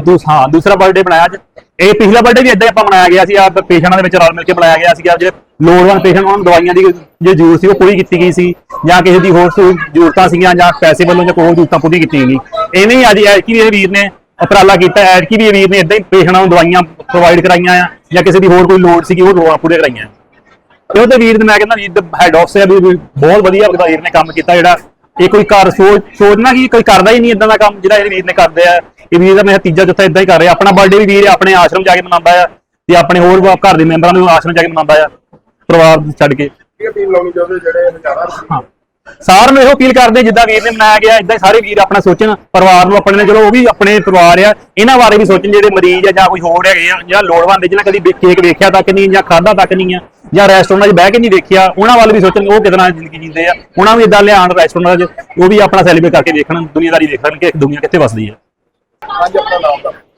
ਦੂਸ ਹਾਂ, ਦੂਸਰਾ ਬਰਥਡੇ ਬਣਾਇਆ ਅੱਜ। ਇਹ ਪਿਛਲਾ ਬਰਥਡੇ ਵੀ ਇਦਾਂ ਹੀ ਆਪਾਂ ਮਨਾਇਆ ਗਿਆ ਸੀ, ਆਪ ਪੇਸ਼ੈਂਟਾਂ ਦੇ ਵਿੱਚ ਰਲ ਮਿਲ ਕੇ ਬਣਾਇਆ ਗਿਆ ਸੀ ਜਿਹੜੇ ਲੋੜਵੰਦ ਪੇਸ਼ੈਂਟ ਉਹਨਾਂ ਨੂੰ ਦਵਾਈਆਂ ਦੀ ਜੋ ਜ਼ਰੂਰਤ ਸੀ, ਉਹ ਪੂਰੀ ਕੀਤੀ ਗਈ ਸੀ, ਜਾਂ ਕਿਸੇ ਦੀ ਹੋਰ ਜ਼ਰੂਰਤਾਂ ਸੀਗੀਆਂ, ਜਾਂ ਪੈਸੇ ਵੱਲੋਂ ਜਾਂ ਕੋਈ ਜ਼ਰੂਰਤਾਂ ਪੂਰੀ ਕੀਤੀ ਗਈ ਐਵੇਂ ਹੀ ਅੱਜ ਐਤਕੀ ਵੀ ਇਹ ਵੀਰ ਨੇ ਉਪਰਾਲਾ ਕੀਤਾ ਐਤਕੀ ਵੀ ਇਹ ਵੀਰ ਨੇ ਇਦਾਂ ਹੀ ਪੇਸ਼ੈਂਟਾਂ ਨੂੰ ਦਵਾਈਆਂ ਪ੍ਰੋਵਾਈਡ ਕਰਾਈਆਂ ਆ ਜਾਂ ਕਿਸੇ ਦੀ ਹੋਰ ਕੋਈ ਲੋੜ ਸੀਗੀ ਉਹ ਲੋੜਾਂ ਪੂਰੀਆਂ ਕਰਾਈਆਂ। ਤੇ ਉਹਦੇ ਵੀਰ ਨੇ ਮੈਂ ਕਹਿੰਦਾ ਵੀਰ ਦਾ ਹੈਡ ਆਫ ਸੇ ਵੀ ਵੀ ਬਹੁਤ ਵਧੀਆ ਵੀਰ ਨੇ ਕੰਮ ਕੀਤਾ ਜਿਹੜਾ ਇਹ ਕੋਈ ਘਰ ਸੋਚ ਸੋਚਣਾ ਕਿ ਕੋਈ ਕਰਦਾ ਹੀ ਨਹੀਂ ਇਦਾਂ ਦਾ ਕੰਮ ਜਿਹੜਾ ਇਹ ਵੀਰ ਨੇ ਕਰਦੇ ਆ। ਇਹ ਵੀਰ ਦਾ ਮੇਰਾ ਤੀਜਾ ਚੌਥਾ ਇਦਾਂ ਹੀ ਕਰ ਰਿਹਾ। ਆਪਣਾ ਬਰਥਡੇ ਵੀ ਵੀਰ ਆਪਣੇ ਆਸ਼ਰਮ ਜਾ ਕੇ ਮਨਾਉਂਦਾ ਆ ਤੇ ਆਪਣੇ ਹੋਰ ਵਾ- ਘਰ ਦੇ ਮੈਂਬਰਾਂ ਨੂੰ ਆਸ਼ਰਮ ਜਾ ਕੇ ਮਨਾਉਂਦਾ ਆ ਪਰਿਵਾਰ ਨੂੰ ਛੱਡ ਕੇ। ਕੀ ਅਪੀਲ ਲਾਉਣੀ ਚਾਹੁੰਦੇ ਜਿਹੜੇ ਹਾਂ। ਸਾਰਿਆਂ ਨੂੰ ਇਹੋ ਅਪੀਲ ਕਰਦੇ ਜਿੱਦਾਂ ਵੀਰ ਨੇ ਮਨਾਇਆ ਗਿਆ ਇਦਾਂ ਸਾਰੇ ਵੀਰ ਆਪਣਾ ਸੋਚਣ, ਪਰਿਵਾਰ ਨੂੰ ਆਪਣੇ ਨੇ, ਚਲੋ ਉਹ ਵੀ ਆਪਣੇ ਪਰਿਵਾਰ ਆ, ਇਹਨਾਂ ਬਾਰੇ ਵੀ ਸੋਚਣ, ਜਿਹੜੇ ਮਰੀਜ਼ ਆ ਜਾਂ ਕੋਈ ਹੋਰ ਹੈਗੇ ਆ, ਜਾਂ ਲੋੜਵੰਦ ਜਿਹਨਾਂ ਕਦੀ ਵੇ- ਕੇਕ ਵੇਖਿਆ ਤੱਕ ਨਹੀਂ, ਜਾਂ ਖਾਦਾ ਤੱਕ ਨਹੀਂ ਆ, ਜਾਂ ਰੈਸਟੋਰੈਂਟਾਂ 'ਚ ਬਹਿ ਕੇ ਨਹੀਂ ਦੇਖਿਆ ਉਹਨਾਂ ਵੱਲ ਵੀ ਸੋਚਣ, ਉਹ ਕਿਦਾਂ ਜ਼ਿੰਦਗੀ ਜੀਂਦੇ ਆ, ਉਹਨਾਂ ਨੂੰ ਇਦਾਂ ਲਿਆਉਣ ਰੈਸਟੋਰੈਂਟਾਂ 'ਚ, ਉਹ ਵੀ ਆਪਣਾ ਸੈਲੀਬ੍ਰੇਟ ਕਰਕੇ ਦੇਖਣ ਦੁਨੀਆਦਾਰੀ ਦੇਖਣ ਕਿ ਦੁਨੀਆ ਕਿੱਥੇ ਵਸਦੀ ਆ।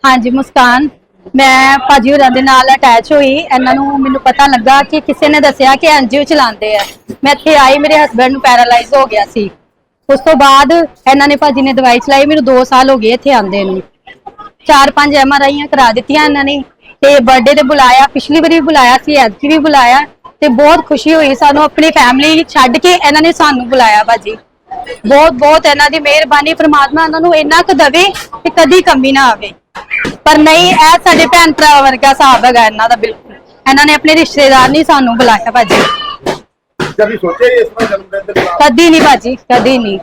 ਹਾਂਜੀ, ਮੁਸਕਾਨ। ਮੈਂ ਭਾਜੀ ਹੋਰਾਂ ਦੇ ਨਾਲ ਅਟੈਚ ਹੋਈ। ਇਹਨਾਂ ਨੂੰ ਮੈਨੂੰ ਪਤਾ ਲੱਗਾ ਕਿ ਕਿਸੇ ਨੇ ਦੱਸਿਆ ਕਿ ਐਨਜੀਓ ਚਲਾਉਂਦੇ ਆ। ਮੈਂ ਇੱਥੇ ਆਈ, ਮੇਰੇ ਹਸਬੰਡ ਨੂੰ ਪੈਰਾਲਾਈਜ਼ ਹੋ ਗਿਆ ਸੀ। ਉਸ ਤੋਂ ਬਾਅਦ ਇਹਨਾਂ ਨੇ ਭਾਜੀ ਨੇ ਦਵਾਈ ਚਲਾਈ, ਮੈਨੂੰ 2 ਸਾਲ ਹੋ ਗਏ ਇੱਥੇ ਆਂਦੇ ਨੂੰ। ਚਾਰ ਪੰਜ ਐਮਆਰਆਈਆਂ ਕਰਾ ਦਿੱਤੀਆਂ ਇਹਨਾਂ ਨੇ। ਤੇ ਬਰਥਡੇ ਤੇ ਬੁਲਾਇਆ, ਪਿਛਲੀ ਵਾਰੀ ਵੀ ਬੁਲਾਇਆ ਸੀ ਐਤਕੀ ਵੀ ਬੁਲਾਇਆ। ਤੇ ਬਹੁਤ ਖੁਸ਼ੀ ਹੋਈ ਸਾਨੂੰ, ਆਪਣੀ ਫੈਮਿਲੀ ਛੱਡ ਕੇ ਇਹਨਾਂ ਨੇ ਸਾਨੂੰ ਬੁਲਾਇਆ ਭਾਜੀ। ਬਹੁਤ ਬਹੁਤ ਇਹਨਾਂ ਦੀ ਮਿਹਰਬਾਨੀ, ਪ੍ਰਮਾਤਮਾ ਇਹਨਾਂ ਨੂੰ ਇੰਨਾ ਕੁ ਦਵੇ ਕਿ ਕਦੀ ਕਮੀ ਨਾ ਆਵੇ। ਪਰ ਨਹੀਂ ਇਹ ਸਾਡੇ ਭੈਣ ਭਰਾ ਵਰਗਾ ਹਿਸਾਬ ਹੈਗਾ ਇਹਨਾਂ ਦਾ ਬਿਲਕੁਲ। ਇਹਨਾਂ ਨੇ ਆਪਣੇ ਰਿਸ਼ਤੇਦਾਰ ਨਹੀਂ ਸਾਨੂੰ ਬੁਲਾਇਆ ਭਾਜੀ। ਕਦੀ ਸੋਚਿਆ ਹੀ ਇਸ ਤਰ੍ਹਾਂ ਜਨਮ ਦਿਨ ਦੇ ਨਾਲ? ਕਦੀ ਨਹੀਂ ਭਾਜੀ ਕਦੀ ਨਹੀਂ।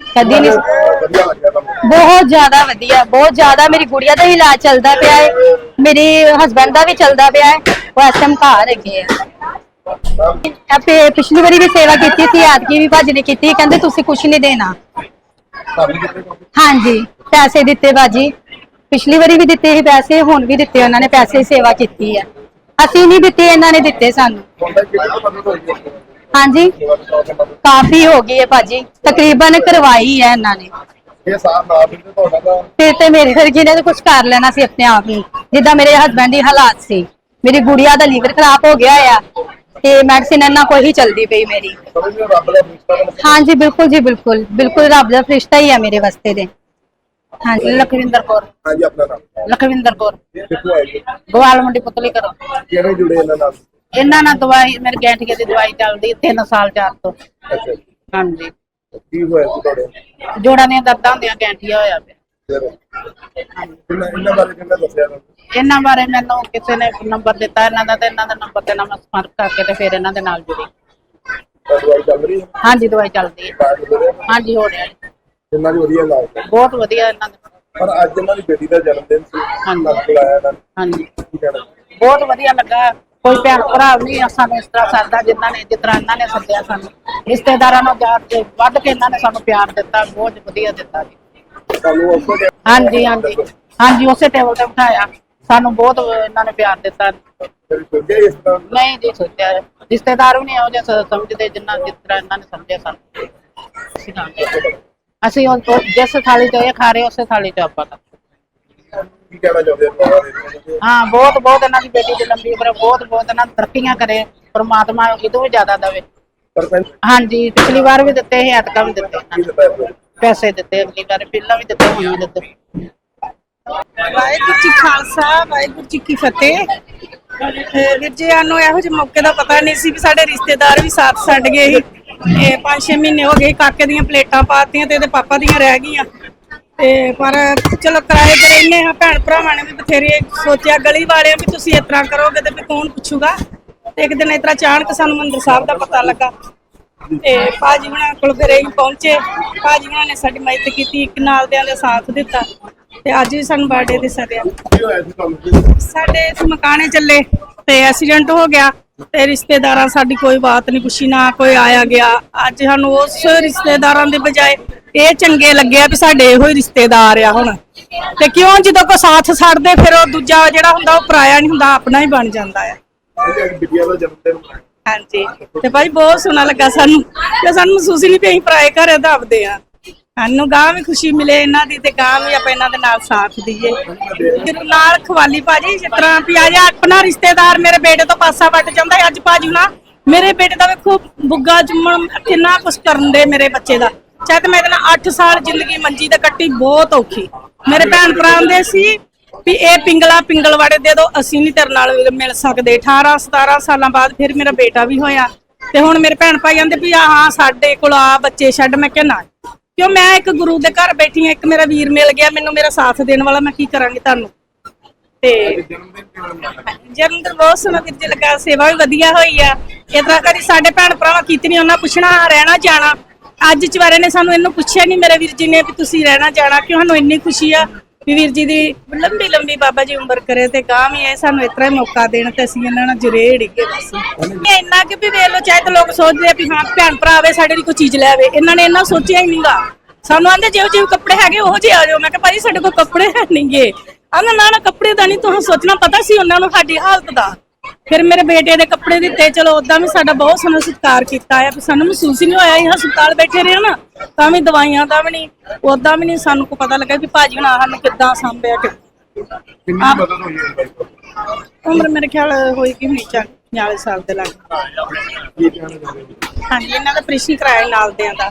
ਕਦੀ ਨਹੀਂ। ਵਧੀਆ ਲੱਗਿਆ ਤੁਹਾਨੂੰ ਬਹੁਤ ਜ਼ਿਆਦਾ ਵਧੀਆ ਬਹੁਤ ਜ਼ਿਆਦਾ ਮੇਰੀ ਗੁੜੀਆ ਦਾ ਵੀ ਇਲਾਜ ਚੱਲਦਾ ਪਿਆ ਹੈ। ਮੇਰੇ ਹਸਬੰਡ ਦਾ ਵੀ ਚੱਲਦਾ ਪਿਆ ਹੈ। ਉਹ ਇਸ ਟਾਈਮ ਘਰ ਹੈਗੇ ਆ। ਆਪੇ ਪਿਛਲੀ ਵਾਰੀ ਵੀ ਸੇਵਾ ਕੀਤੀ ਸੀ ਐਤਕੀ ਵੀ ਭਾਜੀ ਨੇ ਕੀਤੀ। ਕਹਿੰਦੇ ਤੁਸੀਂ ਕੁਝ ਨਹੀਂ ਦੇਣਾ। ਹਾਂਜੀ ਪੈਸੇ ਦਿੱਤੇ ਬਾਜੀ ਪਿਛਲੀ ਵਾਰੀ ਵੀ ਦਿੱਤੇ ਸੀ ਪੈਸੇ ਹੁਣ ਵੀ ਦਿੱਤੇ ਉਹਨਾਂ ਨੇ ਪੈਸੇ ਸੇਵਾ ਕੀਤੀ ਹੈ ਅਸੀਂ ਨਹੀਂ ਦਿੱਤੇ ਇਹਨਾਂ ਨੇ ਦਿੱਤੇ ਸਾਨੂੰ। ਹਾਂਜੀ? ਕਾਫੀ ਹੋ ਗਈ ਹੈ ਭਾਜੀ। ਤਕਰੀਬਨ ਕਰਵਾਈ ਹੈ ਇਹਨਾਂ ਨੇ। ਇਹ ਸਾਥ ਨਾ ਦਿੰਦੇ ਤੁਹਾਡਾ ਤਾਂ ਫਿਰ ਤੇ ਮੇਰੇ ਵਰਗੀ ਨੇ ਕੁਝ ਕਰ ਲੈਣਾ ਸੀ ਆਪਣੇ ਆਪ ਹੀ। ਜਿੱਦਾਂ ਮੇਰੇ ਹਸਬੰਡ ਦੀ ਹਾਲਾਤ ਸੀ। ਮੇਰੀ ਗੁੜੀਆ ਦਾ ਲੀਵਰ ਖਰਾਬ ਹੋ ਗਿਆ ਆ ਤੇ ਮੈਡੀਸਿਨ ਇਹਨਾਂ ਕੋਈ ਹੀ ਚਲਦੀ ਪਈ ਮੇਰੀ। ਰੱਬ ਦਾ ਹਾਂਜੀ ਬਿਲਕੁਲ ਜੀ ਬਿਲਕੁਲ। ਬਿਲਕੁਲ ਰੱਬ ਦਾ ਫਰਿਸ਼ਤਾ ਹੀ ਆ ਮੇਰੇ ਵਾਸਤੇ ਦੇ ਹਾਂਜੀ ਲਖਵਿੰਦਰ ਕੌਰ। ਹਾਂਜੀ ਆਪਣਾ ਨਾਮ। ਲਖਵਿੰਦਰ ਕੌਰ। ਕਿੱਥੋਂ ਆਏ ਜੀ? ਗਵਾਲ ਮੰਡੀ ਪੁਤਲੀ ਕਰੋ ਕਿਵੇਂ ਜੁੜੇ ਇਹਨਾਂ ਨਾਲ ਇਹਨਾਂ ਨਾਲ ਦਵਾਈ ਮੇਰੇ ਗੈਂਠੀਏ ਦੀ ਦਵਾਈ ਚੱਲਦੀ 3 ਸਾਲ ਚਾਰ ਤੋਂ। ਅੱਛਾ ਜੀ। ਹਾਂਜੀ। ਕੀ ਹੋਇਆ ਸੀ ਤੁਹਾਡੇ? ਜੋੜਾਂ ਦੀਆਂ ਦਰਦਾਂ ਹੁੰਦੀਆਂ ਗੈਂਠੀਆ ਹੋਇਆ ਪਿਆ। ਫਿਰ? ਇਹਨਾਂ ਇਹਨਾਂ ਬਾਰੇ ਕਿੰਨਾ ਦੱਸਿਆ ਤੁਹਾਨੂੰ ਇਹਨਾਂ ਬਾਰੇ ਮੈਨੂੰ ਕਿਸੇ ਨੇ ਨੰਬਰ ਦਿੱਤਾ ਇਹਨਾਂ ਦਾ ਤੇ ਇਹਨਾਂ ਦਾ ਨੰਬਰ ਤੇ ਨਾਲ ਮੈਂ ਸੰਪਰਕ ਕਰਕੇ ਤੇ ਫਿਰ ਇਹਨਾਂ ਦੇ ਨਾਲ ਜੁੜੀ। ਤਾਂ ਦਵਾਈ ਚੱਲ ਰਹੀ ਹੈ? ਹਾਂਜੀ ਦਵਾਈ ਚੱਲਦੀ ਹੈ ਰਿਹਾ? ਹਾਂਜੀ ਹੋ ਰਿਹਾ ਜੀ। ਜਿੰਨਾ ਦੀ ਵਧੀਆ ਇਲਾਜ ਹੈ। ਬਹੁਤ ਵਧੀਆ ਇਹਨਾਂ ਦਾ। ਪਰ ਅੱਜ ਇਹਨਾਂ ਦੀ ਬੇਟੀ ਦਾ ਜਨਮ ਦਿਨ ਸੀ। ਹਾਂਜੀ। ਨਾਲ ਬੁਲਾਇਆ ਇਹਨਾਂ ਨੇ। ਹਾਂਜੀ। ਕੀ ਕਹਿਣਾ? ਬਹੁਤ ਵਧੀਆ ਲੱਗਾ। ਕੋਈ ਭੈਣ ਭਰਾ ਨਹੀਂ ਸਾਨੂੰ ਇਸ ਤਰ੍ਹਾਂ ਸਰਦਾ ਜਿਨ੍ਹਾਂ ਨੇ ਜਿਸ ਤਰ੍ਹਾਂ ਇਹਨਾਂ ਨੇ ਸੱਦਿਆ ਸਾਨੂੰ। ਰਿਸ਼ਤੇਦਾਰਾਂ ਨੂੰ ਜਾ ਕੇ ਵੱਧ ਕੇ ਇਹਨਾਂ ਨੇ ਸਾਨੂੰ ਪਿਆਰ ਦਿੱਤਾ ਬਹੁਤ ਵਧੀਆ ਦਿੱਤਾ ਜੀ। ਤੁਹਾਨੂੰ ਉਸ ਤੋਂ ਹਾਂਜੀ ਹਾਂਜੀ। ਹਾਂਜੀ ਉਸੇ ਟੇਬਲ ਤੇ ਬਿਠਾਇਆ। ਸਾਨੂੰ ਬਹੁਤ ਇਹਨਾਂ ਨੇ ਪਿਆਰ ਦਿੱਤਾ। ਫਿਰ ਸੋਚਿਆ ਇਸ ਤਰ੍ਹਾਂ? ਨਹੀਂ ਜੀ ਸੋਚਿਆ। ਰਿਸ਼ਤੇਦਾਰ ਵੀ ਨਹੀਂ ਇਹੋ ਜਿਹਾ ਸ- ਸਮਝਦੇ ਜਿੰਨਾ ਜਿਸ ਤਰ੍ਹਾਂ ਇਹਨਾਂ ਨੇ ਸਮਝਿਆ ਸਾਨੂੰ। ਅਸੀਂ ਤਾਂ- ਅਸੀਂ ਉਹ ਉਹ ਜਿਸ ਥਾਲੀ ਚ ਇਹ ਖਾ ਰਹੇ ਉਸੇ ਥਾਲੀ ਚ ਆਪਾਂ ਕੀ ਕਹਿਣਾ ਚਾਹੁੰਦੇ ਹੋ? ਹਾਂ ਬਹੁਤ ਬਹੁਤ ਇਹਨਾਂ ਦੀ ਬੇਟੀ ਦੀ ਲੰਬੀ ਉਮਰ ਬਹੁਤ ਬਹੁਤ ਇਹਨਾਂ ਨੂੰ ਤਰੱਕੀਆਂ ਕਰੇ ਪ੍ਰਮਾਤਮਾ ਇਹਦੋਂ ਵੀ ਜ਼ਿਆਦਾ ਦੇਵੇ। ਸਰਪੰਚ ਹਾਂਜੀ ਪਿਛਲੀ ਵਾਰ ਵੀ ਦਿੱਤੇ ਸੀ ਐਤਕਾਂ ਵੀ ਦਿੱਤੇ ਕੀ ਦਿੱਤਾ ਹੈ ਪੈਸੇ ਦਿੱਤੇ ਅਗਲੀ ਵਾਰ ਪਹਿਲਾਂ ਵੀ ਦਿੱਤੇ ਹੁਣ ਵੀ ਦਿੱਤੇ। ਵਾਹਿਗੁਰੂ ਜੀ ਖਾਲਸਾ ਵਾਹਿਗੁਰੂ ਜੀ ਕੀ ਫਤਿਹ। ਤੇ ਵੀਰ ਜੀ ਸਾਨੂੰ ਇਹੋ ਜਿਹੇ ਮੌਕੇ ਦਾ ਪਤਾ ਨਹੀਂ ਸੀ ਵੀ ਸਾਡੇ ਰਿਸ਼ਤੇਦਾਰ ਵੀ ਸਾਥ ਛੱਡ ਗਏ ਸੀ। ਇਹ 5-6 ਮਹੀਨੇ ਹੋ ਗਏ ਕਾਕੇ ਦੀਆਂ ਪਲੇਟਾਂ ਪਾਤੀਆਂ ਤੇ ਇਹਦੇ ਪਾਪਾ ਦੀਆਂ ਰਹਿ ਗਈਆਂ। ਤੇ ਪਰ ਚਲੋ ਕਿਰਾਏ ਤੇ ਰਹਿੰਦੇ ਹਾਂ ਭੈਣ ਭਰਾਵਾਂ ਨੇ ਵੀ ਬਥੇਰੇ ਸੋਚਿਆ ਗਲੀ ਵਾਲਿਆਂ ਵੀ ਤੁਸੀਂ ਇਸ ਤਰ੍ਹਾਂ ਕਰੋਗੇ ਤੇ ਵੀ ਕੌਣ ਪੁੱਛੂਗਾ? ਤੇ ਇੱਕ ਦਿਨ ਇਸ ਤਰ੍ਹਾਂ ਅਚਾਨਕ ਸਾਨੂੰ ਮੰਦਰ ਸਾਹਿਬ ਦਾ ਪਤਾ ਲੱਗਾ। ਤੇ ਭਾਜੀ ਹੁਣਾਂ ਕੋਲ ਫਿਰ ਅਸੀਂ ਪਹੁੰਚੇ। ਭਾਜੀ ਹੁਣਾਂ ਨੇ ਸਾਡੀ ਮਦਦ ਕੀਤੀ, ਇੱਕ ਨਾਲ ਦਿਆਂ ਦਾ ਸਾਥ ਦਿੱਤਾ। ਤੇ ਅੱਜ ਵੀ ਸਾਨੂੰ ਬਰਥਡੇ ਤੇ ਸੱਦਿਆ। ਸਾਡੇ ਇਸ ਮਕਾਨੇ ਚੱਲੇ ਤੇ ਐਕਸੀਡੈਂਟ ਹੋ ਗਿਆ। ਤੇ ਰਿਸ਼ਤੇਦਾਰਾਂ ਸਾਡੀ ਕੋਈ ਬਾਤ ਨਹੀਂ ਪੁੱਛੀ, ਨਾ ਕੋਈ ਆਇਆ ਗਿਆ। ਅੱਜ ਸਾਨੂੰ ਉਸ ਰਿਸ਼ਤੇਦਾਰਾਂ ਦੇ ਬਜਾਏ ਇਹ ਚੰਗੇ ਲੱਗਿਆ ਵੀ ਸਾਡੇ ਇਹੋ ਹੀ ਰਿਸ਼ਤੇਦਾਰ ਆ ਹੁਣ। ਤੇ ਕਿਉਂ ਜਦੋਂ ਕੋ ਸਾਥ ਛੱਡਦੇ, ਫਿਰ ਉਹ ਦੂਜਾ ਜਿਹੜਾ ਹੁੰਦਾ, ਉਹ ਪਰਾਇਆ ਨਹੀਂ ਹੁੰਦਾ, ਆਪਣਾ ਹੀ ਬਣ ਜਾਂਦਾ ਆ। ਇਹ ਦਾ ਜਨਮ ਦਿਨ ਹਾਂਜੀ। ਤੇ ਭਾਈ ਬਹੁਤ ਸੋਹਣਾ ਲੱਗਾ ਸਾਨੂੰ। ਤੇ ਸਾਨੂੰ ਮਹਿਸੂਸ ਹੀ ਨਹੀਂ ਪਈ ਪਰਾਏ ਘਰ ਦੱਬਦੇ ਆ। ਸਾਨੂੰ ਗਾਂ ਵੀ ਖੁਸ਼ੀ ਮਿਲੇ, ਇਹਨਾਂ ਦੀ ਤੇ ਗਾਂ ਵੀ ਆਪਾਂ ਇਹਨਾਂ ਦੇ ਨਾਲ ਸਾਥ ਦਈਏ। ਫਿਰ ਨਾਲ ਖਵਾਲੀ ਭਾਜੀ, ਜਿਸ ਤਰ੍ਹਾਂ ਵੀ ਅੱਜ ਆਪਣਾ ਰਿਸ਼ਤੇਦਾਰ ਮੇਰੇ ਬੇਟੇ ਤੋਂ ਪਾਸਾ ਵੱਟ ਜਾਂਦਾ ਅੱਜ ਭਾਜੀ ਨਾ ਮੇਰੇ ਬੇਟੇ ਦਾ ਵੇਖੋ, ਬੁੱਗਾ ਜੁੰਮਣ, ਕਿੰਨਾ ਕੁਛ ਕਰਨ ਦੇ ਮੇਰੇ ਬੱਚੇ ਦਾ। ਚਾਹੇ ਮੈਂ ਇਹਦੇ ਨਾਲ 8 ਸਾਲ ਜ਼ਿੰਦਗੀ ਮੰਜੀ ਤੇ ਕੱਟੀ, ਬਹੁਤ ਔਖੀ। ਮੇਰੇ ਭੈਣ ਭਰਾ ਆਂਦੇ ਸੀ ਵੀ ਇਹ ਪਿੰਗਲਾ ਪਿੰਗਲਵਾੜੇ ਦੇ ਦੋ, ਅਸੀਂ ਨਹੀਂ ਤੇਰੇ ਨਾਲ ਮਿਲ ਸਕਦੇ। 18 17 ਸਾਲਾਂ ਬਾਅਦ ਫਿਰ ਮੇਰਾ ਬੇਟਾ ਵੀ ਹੋਇਆ। ਤੇ ਹੁਣ ਮੇਰੇ ਭੈਣ ਭਾਈ ਆਂਦੇ ਵੀ ਆ ਹਾਂ ਸਾਡੇ ਕੋਲ ਆ ਬੱਚੇ, ਛੱਡ। ਮੈਂ ਕਿਹਾ, ਨਾ। ਕਿਉਂ ਮੈਂ ਇੱਕ ਗੁਰੂ ਦੇ ਘਰ ਬੈਠੀ ਆ ਇੱਕ ਮੇਰਾ ਵੀਰ ਮਿਲ ਗਿਆ, ਮੈਨੂੰ ਮੇਰਾ ਸਾਥ ਦੇਣ ਵਾਲਾ, ਮੈਂ ਕੀ ਕਰਾਂਗੀ ਤੁਹਾਨੂੰ? ਤੇ ਜਨਮ ਦਿਨ ਬਹੁਤ ਸੋਹਣਾ ਵੀਰ ਜੀ ਲੱਗਾ, ਸੇਵਾ ਵੀ ਵਧੀਆ ਹੋਈ ਆ। ਇਸ ਕਰੀ ਸਾਡੇ ਭੈਣ ਭਰਾਵਾਂ ਕੀਤੀ ਨਹੀਂ ਉਹਨਾਂ ਪੁੱਛਣਾ, ਰਹਿਣਾ ਜਾਣਾ। ਅੱਜ ਚਵਾਰੇ ਨੇ ਸਾਨੂੰ ਇਹਨੂੰ ਪੁੱਛਿਆ ਨਹੀਂ ਮੇਰੇ ਵੀਰ ਜੀ ਨੇ ਵੀ ਤੁਸੀਂ ਰਹਿਣਾ ਜਾਣਾ, ਕਿਉਂ ਸਾਨੂੰ ਇੰਨੀ ਖੁਸ਼ੀ ਆ? ਵੀ ਵੀਰ ਜੀ ਦੀ ਲੰਬੀ ਲੰਬੀ ਬਾਬਾ ਜੀ ਉਮਰ ਕਰੇ ਤੇ ਗਾਂ ਵੀ ਇਹ ਸਾਨੂੰ ਇਸ ਤਰ੍ਹਾਂ ਹੀ ਮੌਕਾ ਦੇਣ ਤੇ ਅਸੀਂ ਇਹਨਾਂ ਨਾਲ ਜੁੜੇ ਡਿੱਗੇ ਬਸ ਇਹ ਇੰਨਾ ਕਿ ਵੀ ਵੇਖ ਲੋ ਚਾਹੇ ਤਾਂ ਲੋਕ ਸੋਚਦੇ ਆ ਵੀ ਹਾਂ, ਭੈਣ ਭਰਾ ਆਵੇ, ਸਾਡੇ ਲਈ ਕੋਈ ਚੀਜ਼ ਲੈ ਆਵੇ, ਇਹਨਾਂ ਨੇ ਇੰਨਾ ਸੋਚਿਆ ਹੀ ਨਹੀਂਗਾ ਸਾਨੂੰ ਆਂਦੇ ਜਿਹੋ ਜਿਹੇ ਕੱਪੜੇ ਹੈਗੇ, ਉਹੋ ਜਿਹੇ ਆ ਜਾਓ। ਮੈਂ ਕਿਹਾ ਭਾਈ ਸਾਡੇ ਕੋਲ ਕੱਪੜੇ ਹੈ ਨਹੀਂਗੇ ਆਂਦਾ ਨਾ ਨਾ ਕੱਪੜੇ ਦਾ ਨਹੀਂ ਤੁਹਾਨੂੰ ਸੋਚਣਾ ਪਤਾ ਸੀ ਉਹਨਾਂ ਨੂੰ ਸਾਡੀ ਹਾਲਤ ਦਾ। ਫਿਰ ਮੇਰੇ ਬੇਟੇ ਦੇ ਕੱਪੜੇ ਦਿੱਤੇ ਚਲੋ ਉਦਾਂ ਵੀ ਸਾਡਾ ਬਹੁਤ ਸੋਹਣਾ ਸਤਿਕਾਰ ਕੀਤਾ ਵੀ ਸਾਨੂੰ ਮਹਿਸੂਸ ਹੀ ਨਹੀਂ ਹੋਇਆ ਇਹ ਹਸਪਤਾਲ ਬੈਠੇ ਰਹੇ ਨਾ ਤਾਂ ਵੀ ਦਵਾਈਆਂ ਦਾ ਵੀ ਨਹੀਂ ਉਦਾਂ ਵੀ ਨਹੀਂ ਸਾਨੂੰ ਕੋ ਪਤਾ ਲੱਗਾ ਕਿ ਭਾਜੀ ਹੁਣ ਸਾਨੂੰ ਕਿੱਦਾਂ ਸੰਭਿਆ ਕਿ ਕਿੰਨੀ ਆਹ। ਮਦਦ ਹੋਈ ਹੈ ਬਾਈ ਕੋਲ ਉਮਰ ਮੇਰੇ ਖਿਆਲ ਹੋਈ ਕਿ ਹੋਣੀ 40 ਸਾਲ ਦੇ ਲੱਗ ਕੀ ਕਹਿਣਾ ਚਾਹੁੰਦੇ ਹੋ? ਹਾਂਜੀ ਇਹਨਾਂ ਦਾ ਆਪਰੇਸ਼ਨ ਕਰਾਇਆ ਨਾਲ ਦਿਆਂ ਦਾ